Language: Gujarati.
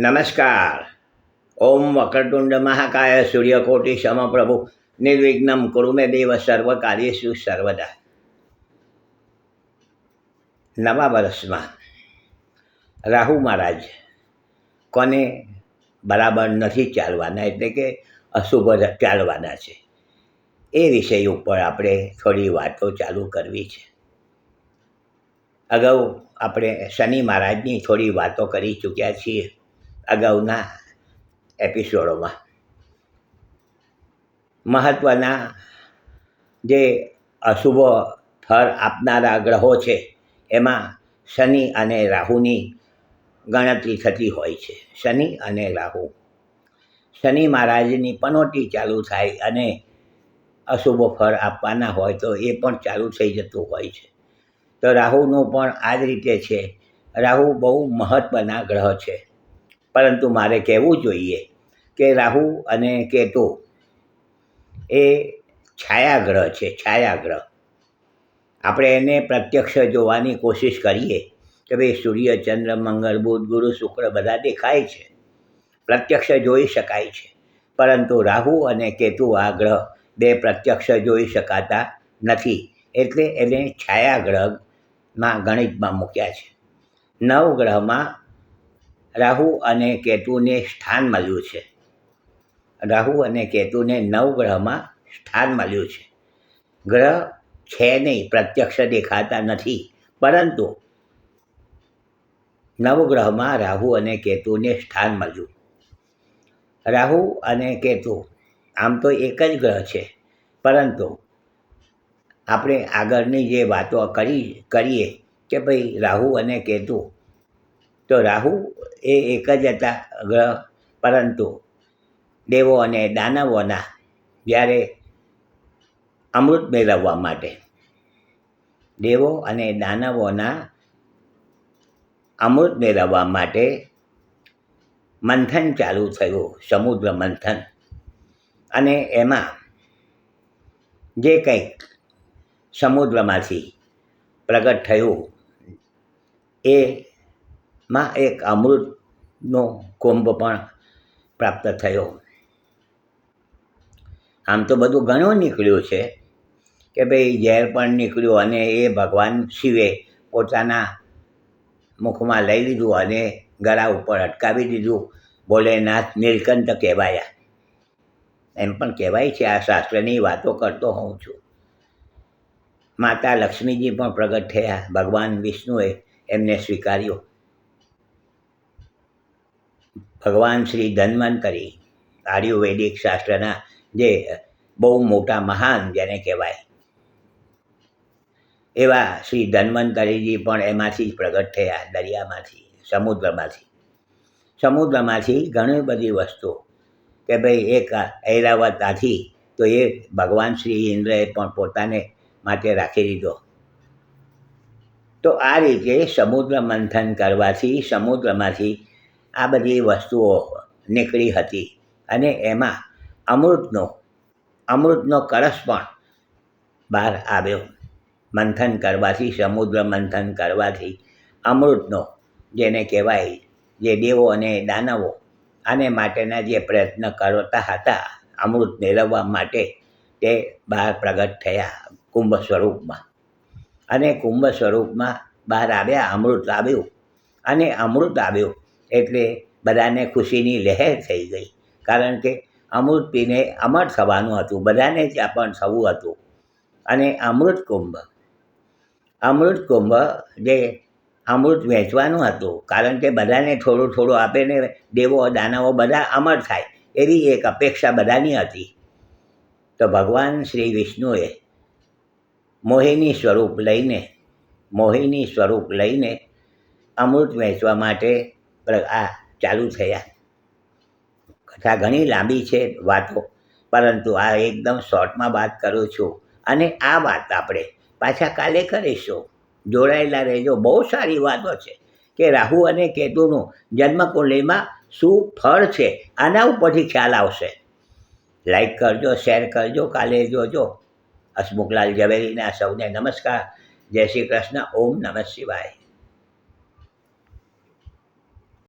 નમસ્કાર. ઓમ વક્રતુંડ મહાકાય સૂર્યકોટી સમપ્રભુ. નિર્વિઘ્નમ કુરુમે દેવ સર્વ કાર્યેશુ સર્વદા. નવા વર્ષમાં રાહુ મહારાજ કોને બરાબર નથી ચાલવાના, એટલે કે અશુભ ચાલવાના છે. એ વિષય ઉપર આપણે થોડી વાતો ચાલુ કરવી છે. અગાઉ આપણે શનિ મહારાજની થોડી વાતો કરી ચૂક્યા છીએ. અગાઉના એપિસોડોમાં મહત્ત્વના જે અશુભ ફળ આપનારા ગ્રહો છે, એમાં શનિ અને રાહુની ગણતરી થતી હોય છે. શનિ અને રાહુ. શનિ મહારાજની પનોટી ચાલુ થાય અને અશુભ ફળ આપવાના હોય તો એ પણ ચાલુ થઈ જતું હોય છે. તો રાહુનું પણ આ જ રીતે છે. રાહુ બહુ મહત્ત્વના ગ્રહ છે. પરંતુ મારે કહેવું જોઈએ કે રાહુ અને કેતુ એ છાયાગ્રહ છે, છાયાગ્રહ. આપણે એને પ્રત્યક્ષ જોવાની કોશિશ કરીએ કે ભાઈ સૂર્ય, ચંદ્ર, મંગળ, બુધ, ગુરુ, શુક્ર બધા દેખાય છે. પ્રત્યક્ષ જોઈ શકાય છે. પરંતુ રાહુ અને કેતુ આ ગ્રહ બે પ્રત્યક્ષ જોઈ શકાતા નથી. એટલે એને છાયાગ્રહમાં ગણિતમાં મૂક્યા છે. નવગ્રહમાં રાહુ અને કેતુને સ્થાન મળ્યું છે. રાહુ અને કેતુને નવગ્રહમાં સ્થાન મળ્યું છે. ગ્રહ છે નહીં, પ્રત્યક્ષ દેખાતા નથી. પરંતુ નવગ્રહમાં રાહુ અને કેતુને સ્થાન મળ્યું. રાહુ અને કેતુ આમ તો એક જ ગ્રહ છે. પરંતુ આપણે આગળની જે વાતો કરી, કરીએ કે ભાઈ રાહુ અને કેતુ તો રાહુ એ એક જ હતા ગ્રહ. પરંતુ દેવો અને દાનવોના જ્યારે અમૃત મેળવવા માટે દેવો અને દાનવોના અમૃત મેળવવા માટે મંથન ચાલુ થયું, સમુદ્ર મંથન. અને એમાં જે કંઈક સમુદ્રમાંથી પ્રગટ થયું એમાં એક અમૃતનો કુંભ પણ પ્રાપ્ત થયો. આમ તો બધું ઘણું નીકળ્યું છે કે ભાઈ ઝેર પણ નીકળ્યું અને એ ભગવાન શિવે પોતાના મુખમાં લઈ લીધું અને ગળા ઉપર અટકાવી દીધું. ભોલેનાથ નીલકંઠ કહેવાયા. એમ પણ કહેવાય છે, આ શાસ્ત્રની વાતો કરતો હોઉં છું. માતા લક્ષ્મીજી પણ પ્રગટ થયા. ભગવાન વિષ્ણુએ એમને સ્વીકાર્યો. ભગવાન શ્રી ધન્વંતરી આયુર્વેદિક શાસ્ત્રના જે બહુ મોટા મહાન જેને કહેવાય. એવા શ્રી ધન્વંતરીજી પણ એમાંથી જ પ્રગટ થયા દરિયામાંથી, સમુદ્રમાંથી. સમુદ્રમાંથી ઘણી બધી વસ્તુઓ કે ભાઈ એક ઐરાવતાથી તો એ ભગવાન શ્રી ઇન્દ્રએ પણ પોતાને માટે રાખી દીધો. તો આ રીતે સમુદ્ર મંથન કરવાથી સમુદ્રમાંથી આ બધી વસ્તુઓ નીકળી હતી. અને એમાં અમૃતનો અમૃતનો કળશ પણ બહાર આવ્યો. મંથન કરવાથી, સમુદ્ર મંથન કરવાથી અમૃતનો, જેને કહેવાય જે દેવો અને દાનવો, આને માટેના જે પ્રયત્ન કરતા હતા, અમૃત મેળવવા માટે તે બહાર પ્રગટ થયા કુંભ સ્વરૂપમાં. અને કુંભ સ્વરૂપમાં બહાર આવ્યા, અમૃત આવ્યું અને અમૃત આવ્યું. એટલે બધાને ખુશીની લહેર થઈ ગઈ. કારણ કે અમૃત પીને અમર થવાનું હતું, બધાને જ પણ થવું હતું. અને અમૃત કુંભ અમૃત કુંભ જે અમૃત વહેંચવાનું હતું, કારણ કે બધાને થોડું થોડું આપે ને દેવો, દાનવો બધા અમર થાય, એવી એક અપેક્ષા બધાની હતી. તો ભગવાન શ્રી વિષ્ણુએ મોહિની સ્વરૂપ લઈને, મોહિની સ્વરૂપ લઈને અમૃત વહેંચવા માટે આ ચાલુ થયા કથા ઘણી લાંબી છે વાતો, પરંતુ આ એકદમ શોર્ટમાં વાત કરું છું. અને આ વાત આપણે પાછા કાલે કરીશું. જોડાયેલા રહેજો. બહુ સારી વાતો છે કે રાહુ અને કેતુનું જન્મકુંડલીમાં શું ફળ છે આના ઉપરથી ખ્યાલ આવશે. લાઈક કરજો, શેર કરજો, કાલે જોજો. હસમુખલાલ ઝવેરીના સૌને નમસ્કાર. જય શ્રી કૃષ્ણ. ઓમ નમઃ શિવાય.